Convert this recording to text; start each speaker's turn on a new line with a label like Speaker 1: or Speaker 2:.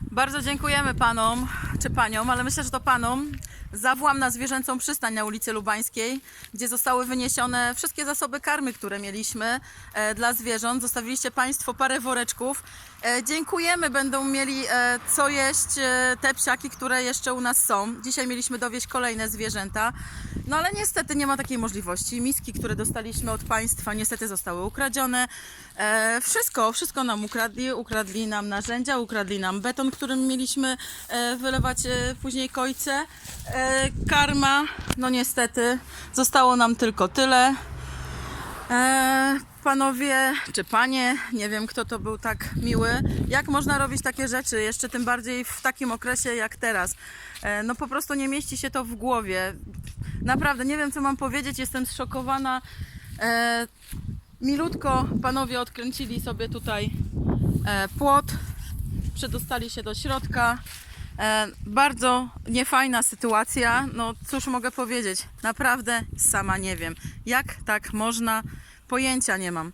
Speaker 1: Bardzo dziękujemy panom, czy paniom, ale myślę, że to panom, za włam na zwierzęcą przystań na ulicy Lubańskiej, gdzie zostały wyniesione wszystkie zasoby karmy, które mieliśmy e, dla zwierząt. Zostawiliście państwo parę woreczków. E, dziękujemy, będą mieli e, co jeść e, te psiaki, które jeszcze u nas są. Dzisiaj mieliśmy dowieść kolejne zwierzęta. No ale niestety nie ma takiej możliwości. Miski, które dostaliśmy od państwa, niestety zostały ukradzione. E, wszystko, wszystko nam ukradli. Ukradli nam narzędzia, ukradli nam beton, którym mieliśmy e, wylewać e, później kojce. E, karma, no niestety, zostało nam tylko tyle. E, panowie czy panie, nie wiem kto to był tak miły, jak można robić takie rzeczy, jeszcze tym bardziej w takim okresie jak teraz. No po prostu nie mieści się to w głowie. Naprawdę nie wiem co mam powiedzieć, jestem zszokowana. Milutko panowie odkręcili sobie tutaj płot, przedostali się do środka. E, bardzo niefajna sytuacja. No cóż mogę powiedzieć? Naprawdę sama nie wiem. Jak tak można? Pojęcia nie mam.